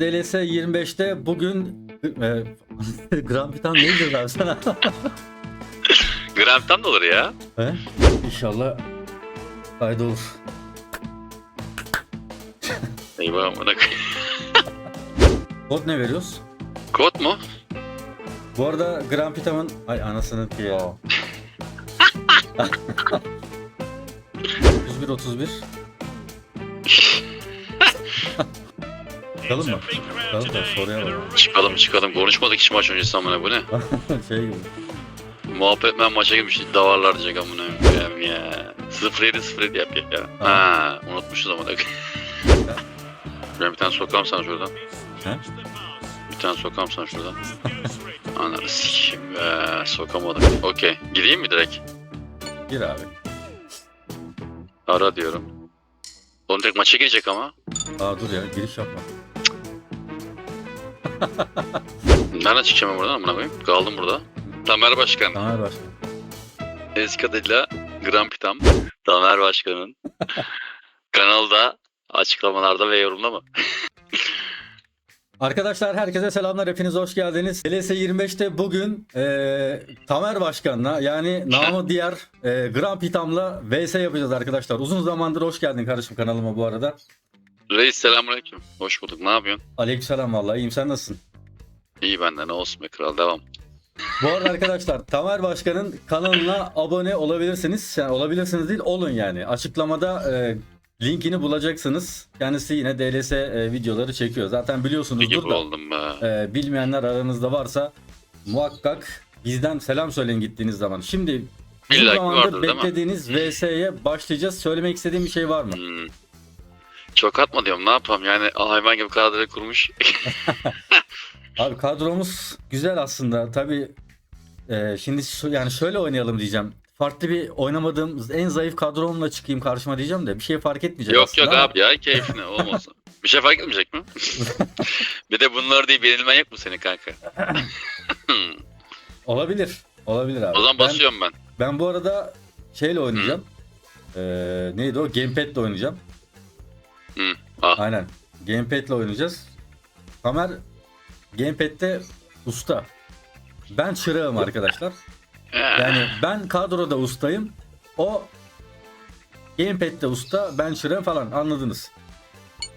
DLS 25'te bugün e, Grand Prix'ten ne diyeceğiz abi sana? Grant'tan da olur ya. He? İnşallah kaydı olur. Eyvah amına koyayım. Kod ne veriyoruz? Kod mu? Bu arada Grand Prix'ten ay anasını ki ya. 31 31. Çıkalım mı? Çıkalım da soruya bak. Çıkalım çıkalım. Konuşmadık hiç maç öncesi amına bu ne? şey gibi. Muhabbet ben maça girmiş davarlar diyecek amına koyayım ya. 0-7 0-7 yap ya. Ha, unutmuşuz amına. Ben bir tane sokam sana şuradan. He? Bir tane sokam sana şuradan. Ananı sikeyim be. Sokamadım. Okey. Gideyim mi direkt? Gir abi. Ara diyorum. Oğlum direkt maça girecek ama. Aa dur ya giriş yapma. Nereden çıkacağım ben buradan amına koyayım? Kaldım burada. Tamer Başkan. Tamer Başkan. Eski adıyla Grand Pitam. Tamer Başkan'ın kanalda açıklamalarda ve yorumda mı? Arkadaşlar herkese selamlar. Hepiniz hoş geldiniz. LS 25'te bugün e, Tamer Başkan'la yani namı diğer e, Grand Pitam'la VS yapacağız arkadaşlar. Uzun zamandır hoş geldin kardeşim kanalıma bu arada. Reis selamünaleyküm. Hoş bulduk. Ne yapıyorsun? Aleykümselam vallahi iyiyim sen nasılsın? İyi benden ne olsun be kral devam. Bu arada arkadaşlar Tamer Başkan'ın kanalına abone olabilirsiniz. Yani olabilirsiniz değil olun yani. Açıklamada e, linkini bulacaksınız. Kendisi yine DLS e, videoları çekiyor. Zaten Bir biliyorsunuzdur gibi da. oldum be. e, bilmeyenler aranızda varsa muhakkak bizden selam söyleyin gittiğiniz zaman. Şimdi zamandır vardır, değil mi? beklediğiniz VS'ye başlayacağız. Söylemek istediğim bir şey var mı? Hmm. Çok atma diyorum ne yapalım yani hayvan gibi kadroyu kurmuş. Abi kadromuz güzel aslında. Tabii e, şimdi şu- yani şöyle oynayalım diyeceğim. Farklı bir oynamadığım en zayıf kadromla çıkayım karşıma diyeceğim de bir şey fark etmeyecek yok aslında yok ama abi ya keyfine olmasın. Bir şey fark etmeyecek mi? bir de bunlar değil yenilmen yok mu senin kanka? Olabilir. Olabilir abi. o zaman Ben- basıyorum ben. Ben bu arada şeyle oynayacağım. Ee, neydi o? Gamepad'le oynayacağım. Aynen. Gamepad'le oynayacağız. Kamer Gamepad'de usta. Ben çırağım arkadaşlar. Yani ben kadroda ustayım. O Gamepad'de usta, ben çırağım falan anladınız.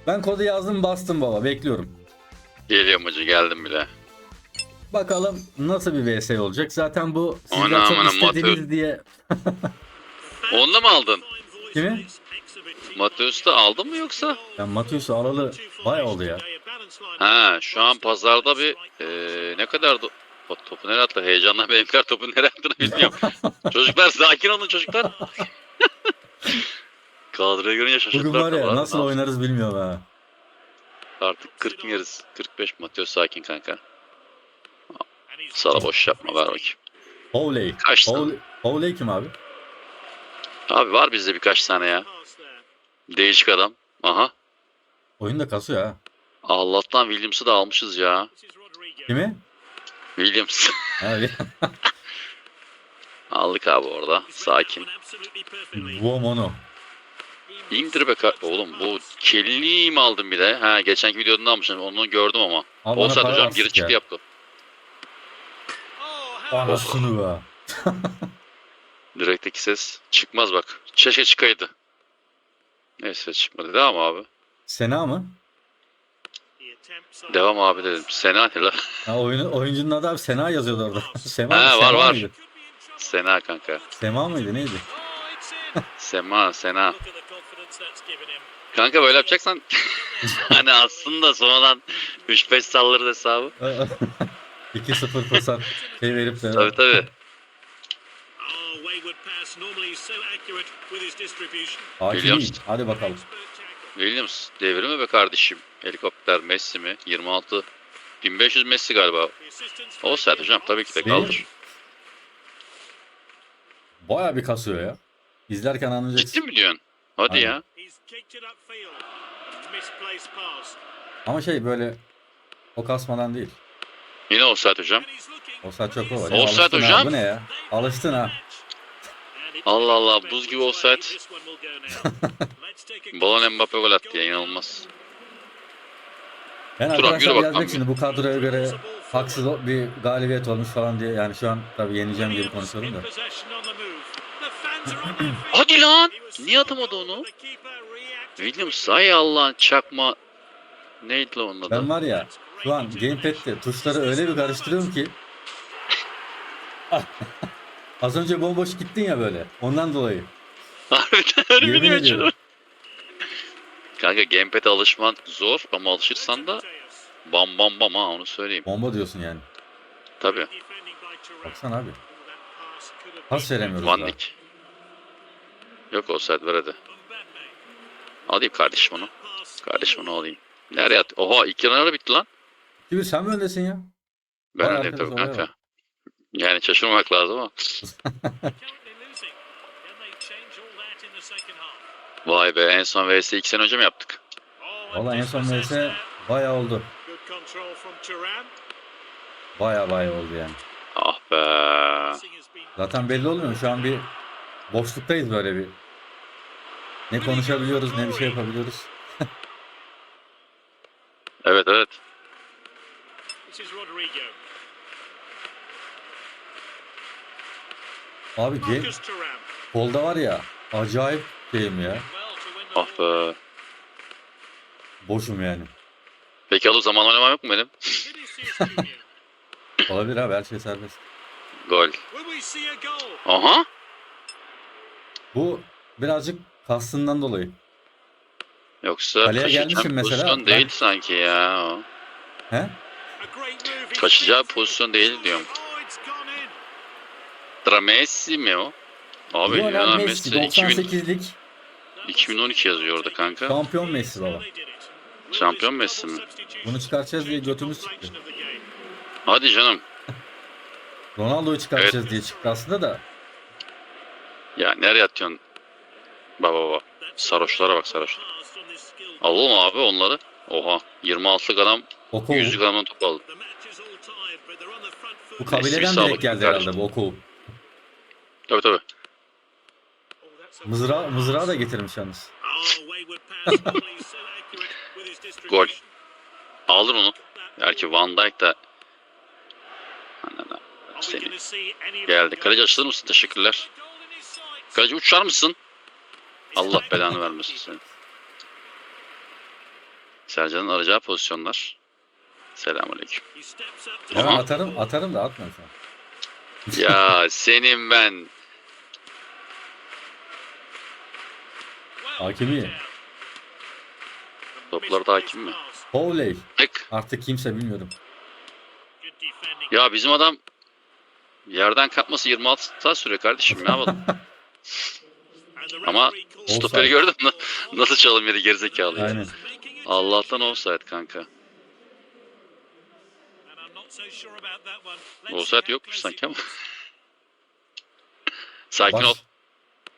Ben kodu yazdım bastım baba bekliyorum. Geliyorum hacı geldim bile. Bakalım nasıl bir VS olacak. Zaten bu sizler Ana, çok istediğiniz diye Onunla mı aldın? Kimi? Mateus da aldın mı yoksa? Ben Matius'u alalı bayağı oldu ya. Ha şu an pazarda bir eee ne kadar do- o topu nereye attı? Heyecanla benimkiler topu nereye attığını bilmiyorum. çocuklar sakin olun çocuklar. Kadroyu görünce şaşırdılar. Bugün var ya tabii. nasıl oynarız bilmiyorum ha. Artık 40 yeriz. 45 Mateus sakin kanka. Sağ boş yapma ver bakayım. Howley. Kaç tane? Howley, Howley kim abi? Abi var bizde birkaç tane ya. Değişik adam. Aha. Oyunda kasıyor ha. Allah'tan Williams'ı da almışız ya. Kimi? Williams. Abi. Aldık abi orada. Sakin. Womono. İndir be ka- Oğlum bu kelliyi mi aldın bir de? Ha geçenki videoda almışım onu gördüm ama. Abi bana Olsa para hocam versin geri çıktı ya. yaptı. Anasını be. Direkteki ses çıkmaz bak. Keşke çıkaydı. Neyse çıkmadı. Devam abi. Sena mı? Devam abi dedim. Sena ne lan? Ha, oyunu, oyuncunun adı abi Sena yazıyordu orada. Sema, Ha, Sema var, var. Mıydı? Sena kanka. Sema mıydı neydi? Sema, Sena. Kanka böyle yapacaksan hani aslında sonradan 3-5 sallarız hesabı. 2-0 fırsat şey verip de. Tabii tabii. Hakim Williams. Hadi bakalım. Williams devri mi be kardeşim? Helikopter Messi mi? 26 1500 Messi galiba. O sert hocam tabii ki de kaldır. Baya bir kasıyor ya. İzlerken anlayacaksın. Ciddi mi diyorsun? Hadi Aynen. ya. Ama şey böyle o kasmadan değil. Yine o sert hocam. O saat çok o. Offside Alıştın ha, hocam. Bu ne ya? Alıştın ha. Allah Allah buz gibi offside. Balon Mbappe gol attı ya inanılmaz. Ben Dur arkadaşlar abi. şimdi bu kadroya göre haksız bir galibiyet olmuş falan diye yani şu an tabii yeneceğim gibi konuşuyorum da. Hadi lan! Niye atamadı onu? Williams ay Allah'ın çakma. Neydi lan onun adı? Ben var ya şu an gamepad'de tuşları öyle bir karıştırıyorum ki Az önce bomboş gittin ya böyle. Ondan dolayı. Harbiden öyle Yemin biliyor ediyorum. Kanka gamepad'e alışman zor ama alışırsan da bam bam bam ha onu söyleyeyim. Bomba diyorsun yani. Tabi. Baksana abi. Pas veremiyoruz daha. Dijk. Yok olsaydı ver hadi. Alayım kardeşim onu. Kardeşim onu alayım. Nereye at? Oha iki yarı bitti lan. Gibi sen mi öndesin ya? Ben Vay öndeyim tabii kanka. Yani şaşırmamak lazım ama. Vay be en son VS 2 sene önce mi yaptık? Valla en son vs bayağı oldu. Bayağı bayağı oldu yani. Ah be. Zaten belli olmuyor. Şu an bir boşluktayız böyle bir. Ne konuşabiliyoruz ne bir şey yapabiliyoruz. Evet evet. Abi game, kolda var ya acayip şeyim ya. Ah be. Boşum yani. Peki alı zaman oynamam yok mu benim? Olabilir abi her şey serbest. Gol. Aha. Bu birazcık kastından dolayı. Yoksa Kaleye kaçacağım gelmişim mesela. pozisyon Ben- değil sanki ya. o. He? Kaçacağı pozisyon değil diyorum. Messi mi o? Abi Lionel Messi Messi 2000, 98'lik 2012 yazıyor orada kanka. şampiyon Messi baba. Şampiyon Messi mi? Bunu çıkartacağız diye götümüz çıktı. Hadi canım. Ronaldo'yu çıkartacağız diye çıktı aslında da. Ya nereye atıyorsun? Baba baba. Sarhoşlara bak sarhoş. Alalım abi onları. Oha. 26 gram, Okov. 100 gramdan top aldı. Bu kabileden direkt geldi herhalde bu Okov. Tabii tabii. Mızrağı, mızrağı da getirmiş yalnız. Gol. Alır onu. Belki Van Dijk da seni. Geldi. Kaleci açılır mısın? Teşekkürler. Kaleci uçar mısın? Allah belanı vermesin seni. Sercan'ın arayacağı pozisyonlar. Selamünaleyküm. Hemen Aha. atarım, atarım da atma an. Ya senin ben. Hakimi. Toplarda hakim mi? Howley. Tık. Artık kimse bilmiyorum. Ya bizim adam yerden kapması 26 saat sürüyor kardeşim ne yapalım? Ama Stoperi gördün mü? Nasıl çalım yedi gerizekalı ya. Aynen. Allah'tan offside kanka. Offside yokmuş sanki ama. Sakin ol.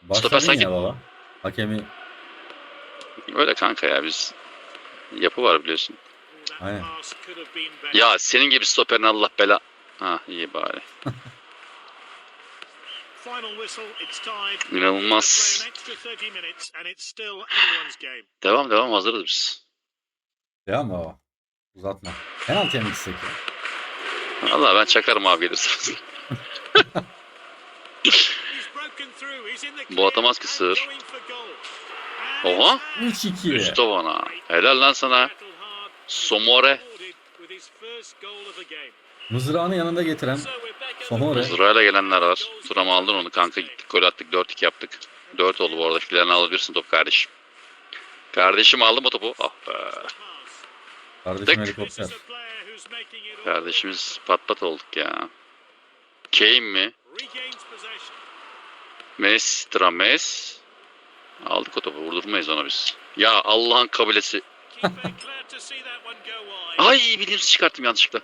Baş, Stoper başladın sakin. ya baba. Hakemi Öyle kanka ya biz. Yapı var biliyorsun. Aynen. Ya senin gibi stoperin Allah bela. Ha iyi bari. İnanılmaz. Devam devam hazırız biz. devam baba? Uzatma. Penaltıya mı gitsek ya? Valla ben çakarım abi gelirse. Bu atamaz ki sığır. Oha. 3-2. Müstofana. Helal lan sana. Somore. Mızrağını yanında getiren Somore. Mızrağıyla gelenler var. Turamı aldın onu kanka gittik gol attık 4-2 yaptık. 4 oldu bu arada. Filerini alabilirsin top kardeşim. Kardeşim aldım o topu. Ah be. Kardeşim Tık. helikopter. Kardeşimiz pat pat olduk ya. Kane mi? Mes, Trames. Aldık o topu. Vurdurmayız ona biz. Ya Allah'ın kabilesi. Ay Williams çıkarttım yanlışlıkla.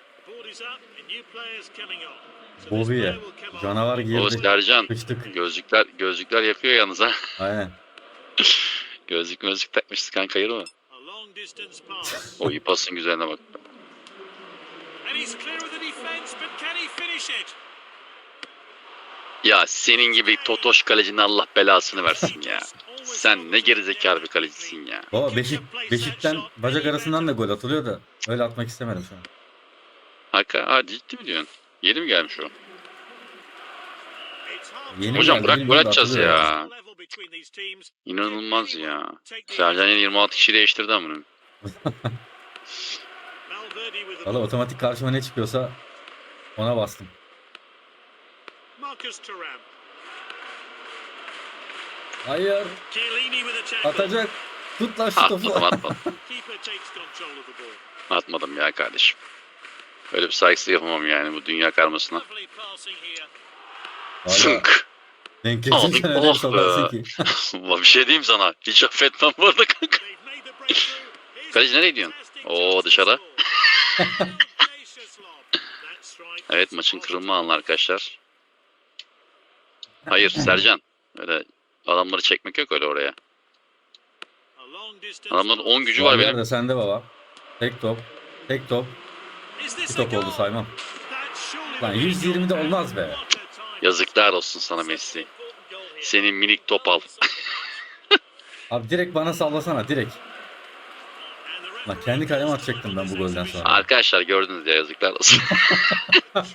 Bobby'ye. Canavar girdi. Sercan. Sıçtık. Gözlükler gözlükler yakıyor yalnız ha. Aynen. Gözlük gözlük takmışız kanka hayır mı? O iyi pasın güzelliğine bak. Ya senin gibi Totoş kalecinin Allah belasını versin ya. sen ne gerizekalı bir kalecisin ya. Baba Beşik, Beşik'ten bacak arasından da gol atılıyor da öyle atmak istemedim şu an. Hakikaten ha, ciddi mi diyorsun? Yeni mi gelmiş o? Yeni Hocam geldi, bırak gol atacağız ya. İnanılmaz ya. Sercan yine 26 kişi değiştirdi amına. Valla otomatik karşıma ne çıkıyorsa ona bastım. Hayır atacak. Tut lan şu Atmadım topu. atmadım. Atmadım ya kardeşim. Öyle bir saygısı yapamam yani bu dünya karmasına. Sınk. denk bir oh sokarsın be. bir şey diyeyim sana. Hiç affetmem bu arada kanka. Kaleci nereye gidiyorsun? Oo, dışarı. Evet maçın kırılma anı arkadaşlar. Hayır Sercan. Öyle adamları çekmek yok öyle oraya. Adamların pass. 10 gücü var benim. de sende baba. Tek top. Tek top. Bir top oldu saymam. Lan will be 120 de goal. olmaz be. Yazıklar olsun sana Messi. Senin minik topal. Abi direkt bana sallasana direkt. Lan kendi kaleme atacaktım ben bu golden sonra. Arkadaşlar gördünüz ya yazıklar olsun.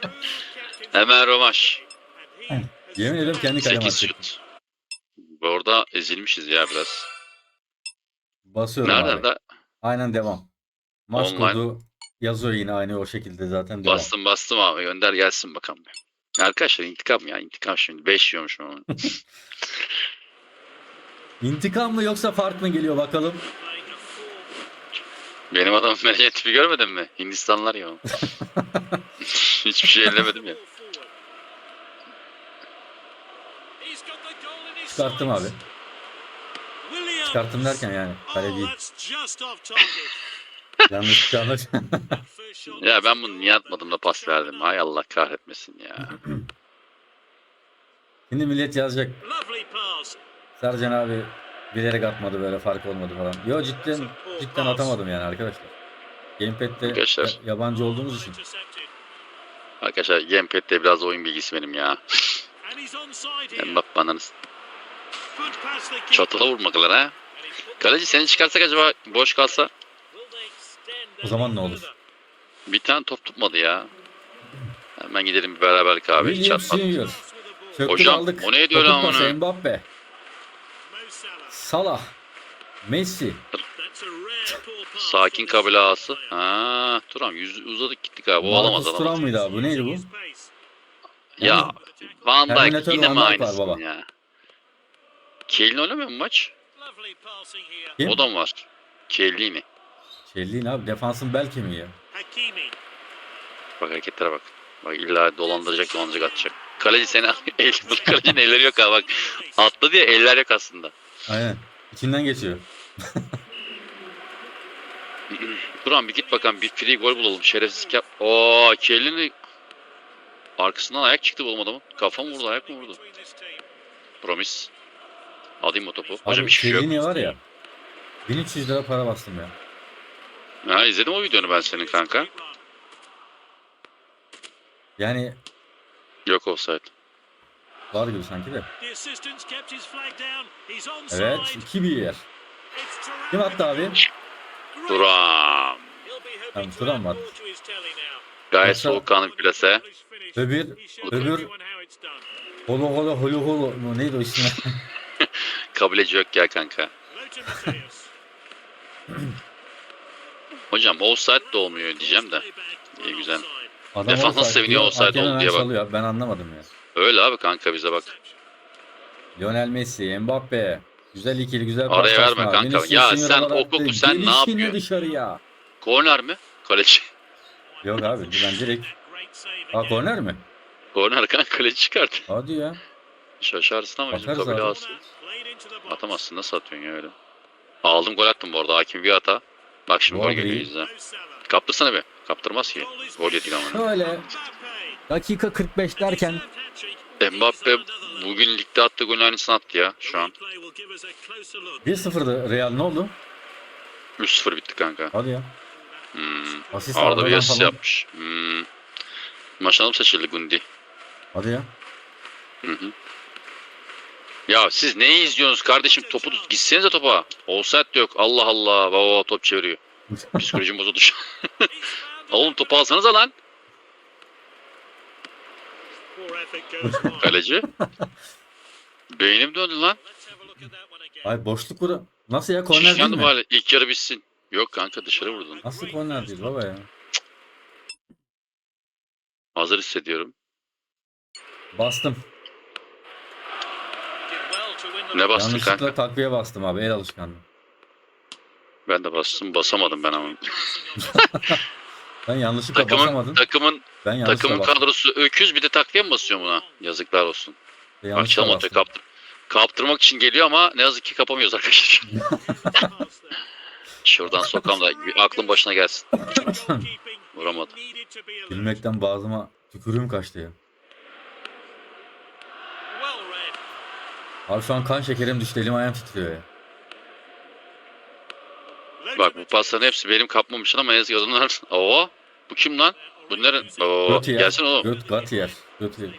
Hemen Romaş. Yemin ederim kendi kaleme 8 atacaktım. şut. Bu arada ezilmişiz ya biraz. Basıyorum Nereden abi. de Aynen devam. Maç Online. kodu yazıyor yine aynı o şekilde zaten devam. bastım bastım abi gönder gelsin bakalım. Arkadaşlar intikam ya intikam şimdi 5 yiyormuş ama. İntikam mı yoksa fark mı geliyor bakalım. Benim adam merecet tipi görmedin mi? Hindistanlar ya. o. Hiçbir şey ellemedim ya. Çıkarttım abi. Çıkarttım derken yani kale değil. Yanlış yanlış. Ya ben bunu niye atmadım da pas verdim? Hay Allah kahretmesin ya. Şimdi millet yazacak. Sercan abi bilerek atmadı böyle fark olmadı falan. Yo cidden cidden atamadım yani arkadaşlar. Gamepad'de Arkadaşlar. ya- yabancı olduğumuz için. Arkadaşlar Gamepad'de biraz oyun bilgisi benim ya. Ben bak bana çatıda vurmaklar ha. Kaleci seni çıkarsak acaba boş kalsa O zaman ne olur? bir tane top tutmadı ya. Hemen gidelim bir beraberlik abi. Hiç William çarpmadı. Senior. Pass with the ball. Çöktük Hocam, aldık. o neydi öyle Topuk pası amına? Mbappe. Salah. Messi. Sakin kabile ağası. Ha, Turan yüz uzadık gittik abi. O alamaz alamaz. Thuram mıydı abi? Bu neydi bu? Ya Van Dijk yine Van mi aynısın baba. ya? Keylin oynamıyor mu maç? Kim? O da mı var? Kellini. Şeyliğin abi defansın bel kemiği ya. Bak hareketlere bak. Bak illa dolandıracak dolandıracak atacak. Kaleci seni el, bu kalecinin elleri yok ha bak. Atladı ya eller yok aslında. Aynen. İçinden geçiyor. Duran bir git bakalım bir free gol bulalım. Şerefsizlik yap. Oo Kellini arkasından ayak çıktı bu adamın. Kafa mı vurdu ayak mı vurdu? Promis. Alayım o topu. Hocam Abi hiçbir şey yok. Var ya. 1300 lira para bastım ya. Ha, izledim o videonu ben senin kanka. Yani Yok offside. Var gibi sanki de. Evet. 2 bir yer. It's terrific. Kim attı abi? To Turan add mı attı? Gayet Yoksa- soğukkanlı bir plase. Öbür, öbür holo holo holo holo mu neydi o ismi? Kabileci yok ya kanka. Hocam offside de olmuyor diyeceğim de. İyi, güzel. Adam Defans offside seviniyor, offside oldu diye bak. çalıyor. Ben anlamadım ya. Öyle abi kanka bize bak. Lionel Messi, Mbappe. Güzel ikili, güzel Araya verme kanka. Vinicius Ya Junior sen olarak o koku da sen ne gelişine yapıyorsun? dışarıya. Korner mi? Kaleci. Yok abi ben direkt. Again. korner mi? Korner kanka kaleci çıkart. Hadi ya. Şaşarsın ama bizim kabile abi. box. Atamazsın nasıl atıyorsun ya öyle. Aldım gol attım bu arada hakim bir hata. Bak şimdi gol Rodri. geliyor Salah. Kaptırsana be. Kaptırmaz ki. Gol yedik ama. Şöyle dakika 45 derken Mbappe bugün ligde attığı golün aynısını attı ya şu an. 1-0'dı Real ne oldu? 3-0 bitti kanka. Hadi ya. Hmm. Asist Arada bir Arda'dan asist falan. yapmış. Hmm. Maçtan seçildi Gundi. Hadi ya. Hı hı. Ya siz neyi izliyorsunuz kardeşim? Topu tut. Gitsenize topa. Offside de yok. Allah Allah. Baba baba top çeviriyor. Psikolojim bozuldu şu an. Oğlum topu alsanıza lan. Kaleci. Beynim döndü lan. Ay boşluk bura. Nasıl ya korner değil mi? hala. İlk yarı bitsin. Yok kanka dışarı vurdun. Nasıl korner değil baba ya? Hazır hissediyorum. Bastım. Ne bastın Yanlışlıkla kanka? takviye bastım abi el alışkanlığı. Ben de bastım. Basamadım ben ama. Ben yanlışlıkla Takımın, basamadım. takımın, Ben yanlışlıkla takımın bastım. kadrosu öküz bir de takviye mi basıyor buna? Yazıklar olsun. Açalım bastım. kaptır. Kaptırmak için geliyor ama ne yazık ki kapamıyoruz arkadaşlar. Şuradan sokam da aklın başına gelsin. Vuramadı. Gülmekten boğazıma tükürüğüm kaçtı ya. Abi şu an kan şekerim düştü elim ayağım titriyor ya. Bak bu pasların hepsi benim kapmam için ama yazık adamlar. Oo. Bu kim lan? Bu nere? Oo. Göt yer. Gelsin oğlum. Göt gat yer. Göt yer.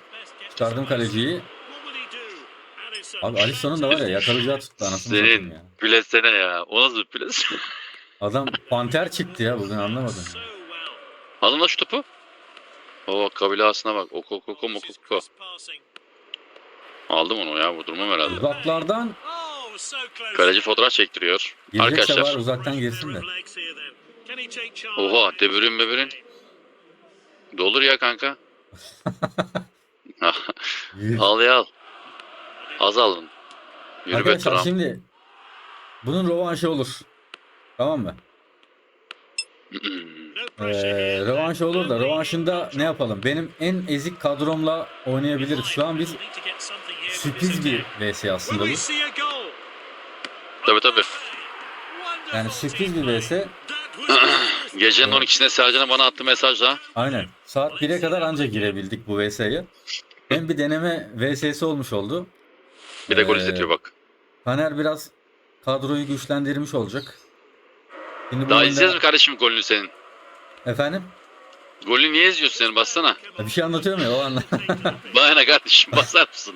Çıkardım kaleciyi. Abi Alisson'un da var ya yakalayacağı tuttu anasını Senin. satayım ya. Plesene ya. O nasıl bir ples? Adam panter çıktı ya bugün anlamadım. Alın lan şu topu. Oo kabile ağasına bak. Oko oko oko oko oko. Aldım onu ya. Vurdurmam herhalde. Uzaklardan Kaleci fotoğraf çektiriyor. girecekse var Arkadaşlar. uzaktan girsin de. Oha debirin mebirin. Dolur ya kanka. al ya al. Az alın. Yürü be Arkadaşlar Trump. şimdi bunun rövanşı olur. Tamam mı? Ee, rövanşı olur da rövanşında ne yapalım? Benim en ezik kadromla oynayabiliriz. Şu an biz sürpriz bir VS aslında bu. Tabii tabii. Yani sürpriz bir VS. Gecenin 12'sinde Sercan'a bana attı mesajla. Aynen. Saat 1'e kadar anca girebildik bu VS'ye. Hem bir deneme VS'si olmuş oldu. Bir de gol Ee, izletiyor bak. Taner biraz kadroyu güçlendirmiş olacak. Şimdi Daha oyunda- izleyeceğiz mi kardeşim golünü senin? Efendim? Golünü niye izliyorsun senin? Bassana. Bir şey anlatıyorum ya o anla. Bana kardeşim basar mısın?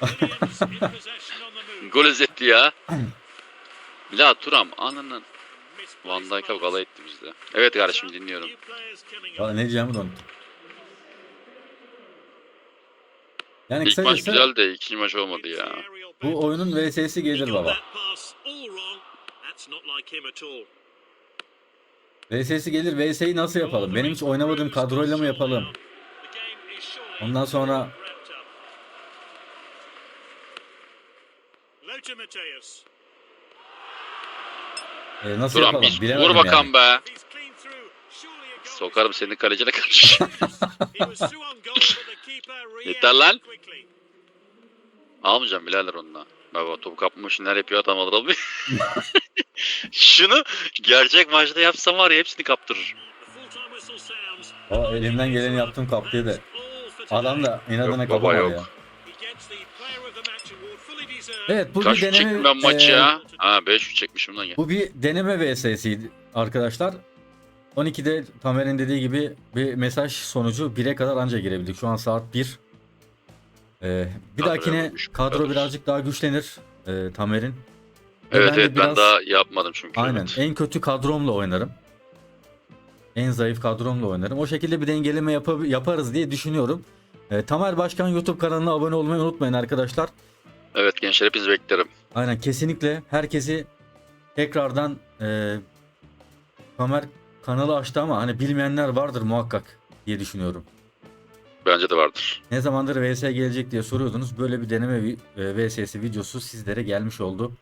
Gol izletti ya. La Turam ananın. Van Dijk'a gala etti bizde. Evet kardeşim dinliyorum. Valla ne diyeceğimi de unuttum. Yani İlk maç kısacası güzel de ikinci maç olmadı ya. bu oyunun VS'si gelir baba. VS'si gelir VS'yi nasıl yapalım? Benim hiç oynamadığım kadroyla mı yapalım? Ondan sonra e, nasıl Turam yapalım? bir Bilemedim vur bakalım yani. be. Sokarım senin kalecine karşı. Yeter lan. Almayacağım birader onunla. Baba topu kapmış neler yapıyor adam alır almıyor. Şunu gerçek maçta yapsam var ya hepsini kaptırır. O elimden geleni yaptım kaptıydı. Adam da inadına Yok baba, kapamadı yok. ya. Evet bu Kaç bir şut çektim deneme ben maç e, ya? Ha 5 şut çekmişim lan ya. Bu bir deneme VS'siydi arkadaşlar. 12'de Tamer'in dediği gibi bir mesaj sonucu 1'e kadar anca girebildik. Şu an saat 1. Ee, bir Kadro dahakine yapılmış, kadro kadro. birazcık daha güçlenir e, Tamer'in. Ve Evet ben evet ben biraz- daha yapmadım çünkü. Aynen Evet. en kötü kadromla oynarım. En zayıf kadromla oynarım. O şekilde bir dengeleme yapa- yaparız diye düşünüyorum. E, Tamer Başkan YouTube kanalına abone olmayı unutmayın arkadaşlar. Evet gençler hepinizi beklerim. Aynen kesinlikle herkesi tekrardan e, Tamer kanalı açtı ama hani bilmeyenler vardır muhakkak diye düşünüyorum. Bence de vardır. Ne zamandır VS gelecek diye soruyordunuz. Böyle bir deneme vi- e, VS'si videosu sizlere gelmiş oldu.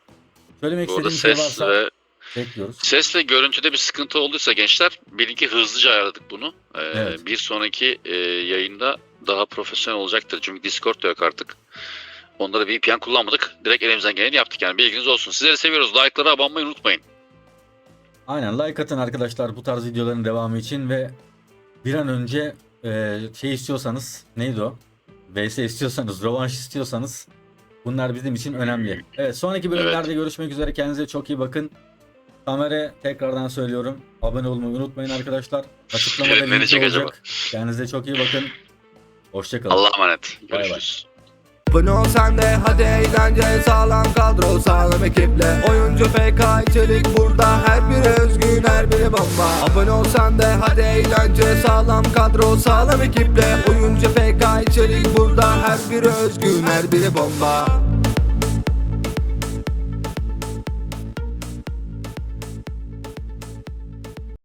Söylemek Bu arada istediğim şey ses varsa ve bekliyoruz. ses ve görüntüde bir sıkıntı olduysa gençler bilin hızlıca ayarladık bunu. Ee, Evet. Bir sonraki e, yayında daha profesyonel olacaktır. Çünkü Discord da yok artık. Onda da VPN kullanmadık. Direkt elimizden geleni yaptık yani bilginiz olsun. Sizleri seviyoruz. Like'lara abone olmayı unutmayın. Aynen like atın arkadaşlar bu tarz videoların devamı için ve bir an önce e, şey istiyorsanız neydi o? VS istiyorsanız, rövanş istiyorsanız bunlar bizim için önemli. Evet sonraki bölümlerde görüşmek üzere. Kendinize çok iyi bakın. Kamera tekrardan söylüyorum. Abone olmayı unutmayın arkadaşlar. Açıklamada Evet, çek olacak. acaba. Kendinize çok iyi bakın. Hoşçakalın. Allah'a emanet. Görüşürüz. Abone ol sen de hadi eğlence Sağlam kadro sağlam ekiple. Oyuncu FK içerik burada Her biri özgün her biri bomba. Abone ol sen de hadi eğlence Sağlam kadro sağlam ekiple. Oyuncu FK içerik burada Her biri özgün her biri bomba